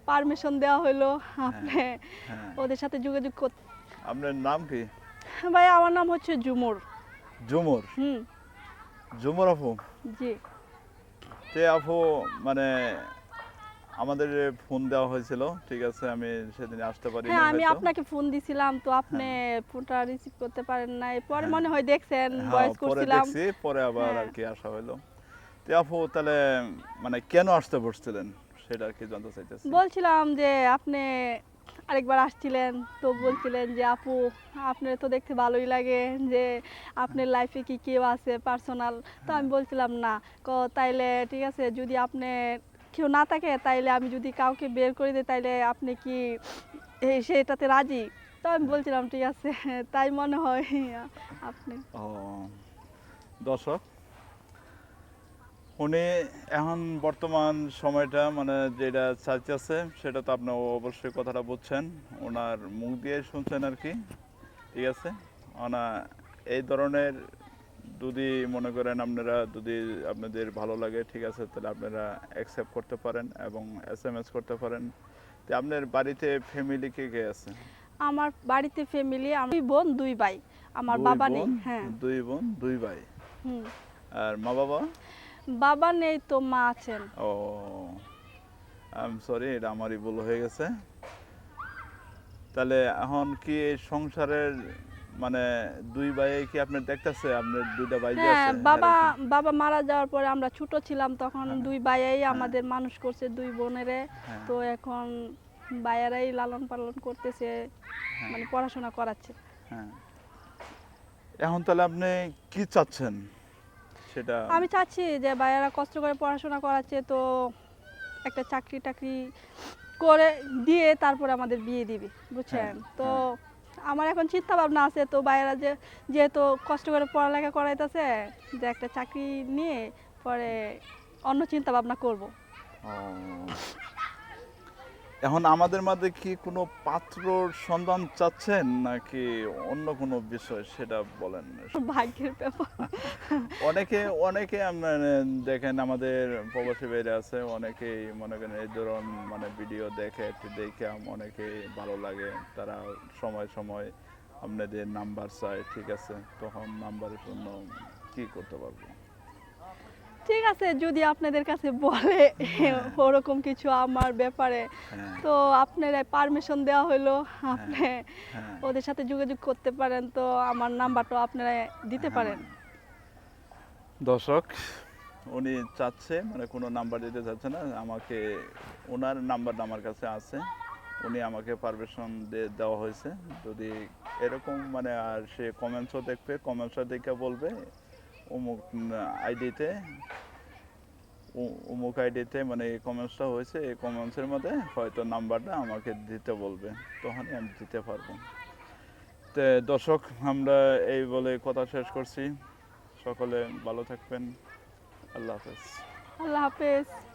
Permission দেওয়া হলো। আপনি হ্যাঁ। ওদের সাথে যোগাযোগ করতে আপনার নাম কি? ভাই আমার নাম হচ্ছে জুমুর। ঝুমুর হুম। ঝুমুর আপু? জি। তে আপু মানে আমাদের ফোন দেওয়া হয়েছিল ঠিক আছে আমি সেদিন আসতে পারি হ্যাঁ আমি আপনাকে ফোন দিছিলাম তো আপনি ফোনটা রিসিভ করতে পারেন নাই। পরে মনে হয় দেখছেন ভয়েস পরে করছিলাম। দেখছি পরে আবার হ্যাঁ। আর কি আসা হলো তে আপু তাহলে মানে কেন আসতে বসছিলেন? সেটা আর কি জানতে চাইতেছি? বলছিলাম যে আপনি আরেকবার আসছিলেন তো বলছিলেন যে আপু আপনার তো দেখতে ভালোই লাগে যে আপনার লাইফে কি কেউ আছে পার্সোনাল তো আমি বলছিলাম না ক তাইলে ঠিক আছে যদি আপনি কেউ না থাকে তাইলে আমি যদি কাউকে বের করে দিই তাইলে আপনি কি সেটাতে রাজি? তো আমি বলছিলাম ঠিক আছে। তাই মনে হয় আপনি। ও দর্শক উনি এখন বর্তমান সময়টা মানে যেটা চাইতেছে সেটা তো আপনি অবশ্যই কথাটা বুঝছেন। ওনার মুখ দিয়ে শুনছেন আর কি। ঠিক আছে? ওনা এই ধরনের যদি মনে করেন আপনারা যদি আপনাদের ভালো লাগে ঠিক আছে তাহলে আপনারা অ্যাকসেপ্ট করতে পারেন এবং এস এম এস করতে পারেন। তো আপনার বাড়িতে ফ্যামিলি কে কে আছে? আমার বাড়িতে ফ্যামিলি আমি বোন দুই ভাই। আমার বাবা নেই হ্যাঁ। দুই বোন দুই ভাই। হুম। আর মা বাবা? বাবা নেই তো মা আছেন। ও আই এম সরি এটা আমারই ভুল হয়ে গেছে। তাহলে এখন কি এই সংসারের মানে দুই ভাই কি আপনি দেখতেছে? আপনার দুইটা ভাই হ্যাঁ আছে বাবা বাবা মারা যাওয়ার পরে আমরা ছোট ছিলাম তখন হ্যাঁ। দুই ভাইয়াই আমাদের মানুষ করছে দুই বোনেরে। হ্যাঁ, তো এখন ভাইয়ারাই লালন পালন করতেছে মানে পড়াশোনা করাচ্ছে। হ্যাঁ। এখন তাহলে আপনি কি চাচ্ছেন? সেটা আমি চাচ্ছি যে ভাইয়ারা কষ্ট করে পড়াশোনা করাচ্ছে তো একটা চাকরি টাকরি করে দিয়ে তারপরে আমাদের বিয়ে দিবি বুঝছেন হ্যাঁ, তো আমার এখন চিন্তা ভাবনা আছে তো ভাইয়ারা যে যেহেতু কষ্ট করে পড়ালেখা করাইতেছে যে একটা চাকরি নিয়ে পরে অন্য চিন্তা ভাবনা করব। এখন আমাদের মধ্যে কি কোনো পাত্রর সন্ধান চাচ্ছেন নাকি অন্য কোনো বিষয় সেটা বলেন? ভাগ্যের ব্যাপার। অনেকে অনেকে আমরা দেখেন আমাদের প্রবাসী বাইরে আছে অনেকেই মনে করেন এই ধরুন মানে ভিডিও দেখে একটু দেখে অনেকেই ভালো লাগে। তারা সময় সময় আপনাদের নাম্বার চায় ঠিক আছে? তখন নাম্বারের জন্য কি করতে পারব? ঠিক আছে যদি আপনাদের কাছে বলে ওরকম কিছু আমার ব্যাপারে হ্যাঁ। তো আপনারা পারমিশন দেওয়া হলো আপনি হ্যাঁ। ওদের সাথে যোগাযোগ করতে পারেন তো আমার নাম্বারটা আপনারা দিতে হ্যাঁ। পারেন। দর্শক উনি চাচ্ছে মানে কোনো নাম্বার দিতে চাচ্ছে না আমাকে ওনার নাম্বারটা আমার কাছে আছে উনি আমাকে পারমিশন দেওয়া হয়েছে যদি এরকম মানে আর সে কমেন্টসও দেখবে কমেন্টসও দেখে বলবে অমুক আইডিতে অমুক আইডিতে মানে এই কমেন্টসটা হয়েছে, এই কমেন্টসের মধ্যে হয়তো নাম্বারটা আমাকে দিতে বলবে। তখনই আমি দিতে পারব। তো দর্শক, আমরা এই বলে কথা শেষ করছি। সকলে ভালো থাকবেন। আল্লাহ হাফেজ। আল্লাহ হাফেজ।